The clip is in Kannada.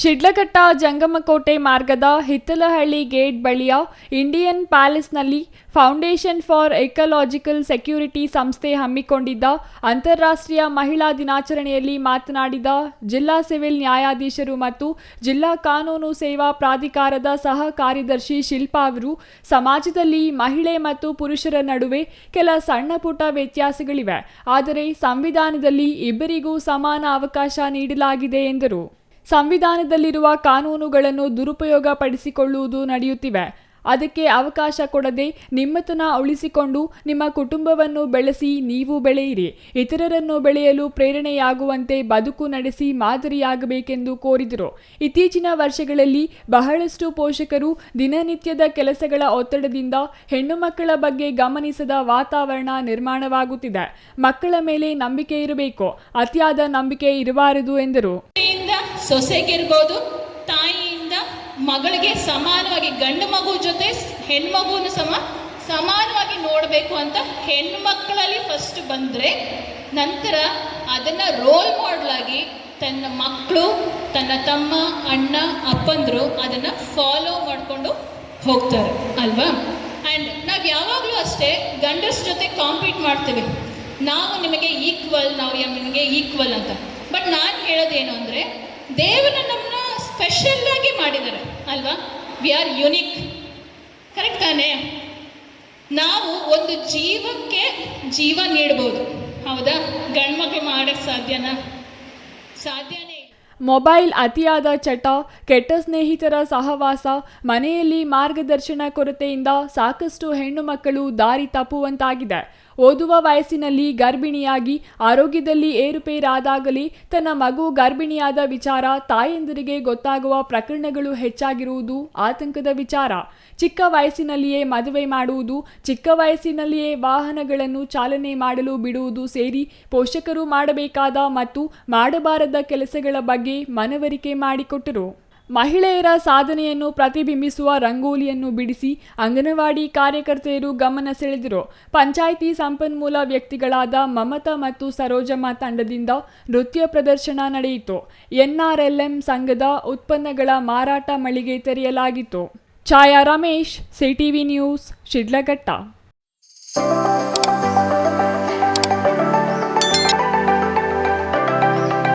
ಶಿಡ್ಲಘಟ್ಟ ಜಂಗಮಕೋಟೆ ಮಾರ್ಗದ ಹಿತ್ತಲಹಳ್ಳಿ ಗೇಟ್ ಬಳಿಯ ಇಂಡಿಯನ್ ಪ್ಯಾಲೇಸ್ನಲ್ಲಿ ಫೌಂಡೇಶನ್ ಫಾರ್ ಎಕಲಾಜಿಕಲ್ ಸೆಕ್ಯೂರಿಟಿ ಸಂಸ್ಥೆ ಹಮ್ಮಿಕೊಂಡಿದ್ದ ಅಂತಾರಾಷ್ಟ್ರೀಯ ಮಹಿಳಾ ದಿನಾಚರಣೆಯಲ್ಲಿ ಮಾತನಾಡಿದ ಜಿಲ್ಲಾ ಸಿವಿಲ್ ನ್ಯಾಯಾಧೀಶರು ಮತ್ತು ಜಿಲ್ಲಾ ಕಾನೂನು ಸೇವಾ ಪ್ರಾಧಿಕಾರದ ಸಹ ಕಾರ್ಯದರ್ಶಿ ಶಿಲ್ಪಾ ಅವರು, ಸಮಾಜದಲ್ಲಿ ಮಹಿಳೆ ಮತ್ತು ಪುರುಷರ ನಡುವೆ ಕೆಲ ಸಣ್ಣ ಪುಟ್ಟ ವ್ಯತ್ಯಾಸಗಳಿವೆ, ಆದರೆ ಸಂವಿಧಾನದಲ್ಲಿ ಇಬ್ಬರಿಗೂ ಸಮಾನ ಅವಕಾಶ ನೀಡಲಾಗಿದೆ ಎಂದರು. ಸಂವಿಧಾನದಲ್ಲಿರುವ ಕಾನೂನುಗಳನ್ನು ದುರುಪಯೋಗ ಪಡಿಸಿಕೊಳ್ಳುವುದು ನಡೆಯುತ್ತಿವೆ. ಅದಕ್ಕೆ ಅವಕಾಶ ಕೊಡದೆ ನಿಮ್ಮತನ ಉಳಿಸಿಕೊಂಡು ನಿಮ್ಮ ಕುಟುಂಬವನ್ನು ಬೆಳೆಸಿ ನೀವು ಬೆಳೆಯಿರಿ. ಇತರರನ್ನು ಬೆಳೆಯಲು ಪ್ರೇರಣೆಯಾಗುವಂತೆ ಬದುಕು ನಡೆಸಿ ಮಾದರಿಯಾಗಬೇಕೆಂದು ಕೋರಿದರು. ಇತ್ತೀಚಿನ ವರ್ಷಗಳಲ್ಲಿ ಬಹಳಷ್ಟು ಪೋಷಕರು ದಿನನಿತ್ಯದ ಕೆಲಸಗಳ ಒತ್ತಡದಿಂದ ಹೆಣ್ಣು ಮಕ್ಕಳ ಬಗ್ಗೆ ಗಮನಿಸದ ವಾತಾವರಣ ನಿರ್ಮಾಣವಾಗುತ್ತಿದೆ. ಮಕ್ಕಳ ಮೇಲೆ ನಂಬಿಕೆ ಇರಬೇಕು. ಅತಿಯಾದ ನಂಬಿಕೆ ಇರಬಾರದು ಎಂದರು. ಸೊಸೆಗಿರ್ಬೋದು, ತಾಯಿಯಿಂದ ಮಗಳಿಗೆ ಸಮಾನವಾಗಿ ಗಂಡು ಮಗು ಜೊತೆ ಹೆಣ್ಮಗುನು ಸಮ, ಸಮಾನವಾಗಿ ನೋಡಬೇಕು ಅಂತ ಹೆಣ್ಮಕ್ಕಳಲ್ಲಿ ಫಸ್ಟ್ ಬಂದರೆ, ನಂತರ ಅದನ್ನು ರೋಲ್ ಮಾಡಲಾಗಿ ತನ್ನ ಮಕ್ಕಳು ತನ್ನ ತಮ್ಮ, ಅಣ್ಣ, ಅಪ್ಪಂದರು ಅದನ್ನು ಫಾಲೋ ಮಾಡಿಕೊಂಡು ಹೋಗ್ತಾರೆ, ಅಲ್ವಾ? ಆ್ಯಂಡ್ ನಾವು ಯಾವಾಗಲೂ ಅಷ್ಟೇ ಗಂಡಸ್ ಜೊತೆ ಕಾಂಪೀಟ್ ಮಾಡ್ತೀವಿ. ನಾವು ನಿಮಗೆ ಈಕ್ವಲ್ ನಾವು ನಿಮಗೆ ಈಕ್ವಲ್ ಅಂತ. ಬಟ್ ನಾನು ಹೇಳೋದೇನು ಅಂದರೆ ದೇವರು ನಮ್ಮನ್ನ ಸ್ಪೆಷಲ್ ಆಗಿ ಮಾಡಿದ್ದಾರೆ, ಅಲ್ವಾ? ವಿ ಆರ್ ಯುನಿಕ್ ಕರೆಕ್ಟ್ ತಾನೇ? ನಾವು ಒಂದು ಜೀವಕ್ಕೆ ಜೀವ ನೀಡ್ಬೋದು. ಹೌದಾ? ಗಂಡ್ಮಕ್ಳು ಮಾಡೋಕ್ಕೆ ಸಾಧ್ಯನಾ? ಸಾಧ್ಯನೇ. ಮೊಬೈಲ್ ಅತಿಯಾದ ಚಟ, ಕೆಟ್ಟ ಸ್ನೇಹಿತರ ಸಹವಾಸ, ಮನೆಯಲ್ಲಿ ಮಾರ್ಗದರ್ಶನ ಕೊರತೆಯಿಂದ ಸಾಕಷ್ಟು ಹೆಣ್ಣು ಮಕ್ಕಳು ದಾರಿ ತಪ್ಪುವಂತಾಗಿದೆ. ಓದುವ ವಯಸ್ಸಿನಲ್ಲಿ ಗರ್ಭಿಣಿಯಾಗಿ ಆರೋಗ್ಯದಲ್ಲಿ ಏರುಪೇರಾದಾಗಲೇ, ತನ್ನ ಮಗು ಗರ್ಭಿಣಿಯಾದ ವಿಚಾರ ತಾಯಂದಿರಿಗೆ ಗೊತ್ತಾಗುವ ಪ್ರಕರಣಗಳು ಹೆಚ್ಚಾಗಿರುವುದು ಆತಂಕದ ವಿಚಾರ. ಚಿಕ್ಕ ವಯಸ್ಸಿನಲ್ಲಿಯೇ ಮದುವೆ ಮಾಡುವುದು, ಚಿಕ್ಕ ವಯಸ್ಸಿನಲ್ಲಿಯೇ ವಾಹನಗಳನ್ನು ಚಾಲನೆ ಮಾಡಲು ಬಿಡುವುದು ಸೇರಿ ಪೋಷಕರು ಮಾಡಬೇಕಾದ ಮತ್ತು ಮಾಡಬಾರದ ಕೆಲಸಗಳ ಬಗ್ಗೆ ಮನವರಿಕೆ ಮಾಡಿಕೊಟ್ಟರು. ಮಹಿಳೆಯರ ಸಾಧನೆಯನ್ನು ಪ್ರತಿಬಿಂಬಿಸುವ ರಂಗೋಲಿಯನ್ನು ಬಿಡಿಸಿ ಅಂಗನವಾಡಿ ಕಾರ್ಯಕರ್ತೆಯರು ಗಮನ ಸೆಳೆದರು. ಪಂಚಾಯಿತಿ ಸಂಪನ್ಮೂಲ ವ್ಯಕ್ತಿಗಳಾದ ಮಮತಾ ಮತ್ತು ಸರೋಜಮ್ಮ ತಂಡದಿಂದ ನೃತ್ಯ ಪ್ರದರ್ಶನ ನಡೆಯಿತು. ಎನ್ಆರ್ಎಲ್ಎಂ ಸಂಘದ ಉತ್ಪನ್ನಗಳ ಮಾರಾಟ ಮಳಿಗೆ ತೆರೆಯಲಾಗಿತ್ತು. Chhaya Ramesh, CTV news, Sidlaghatta.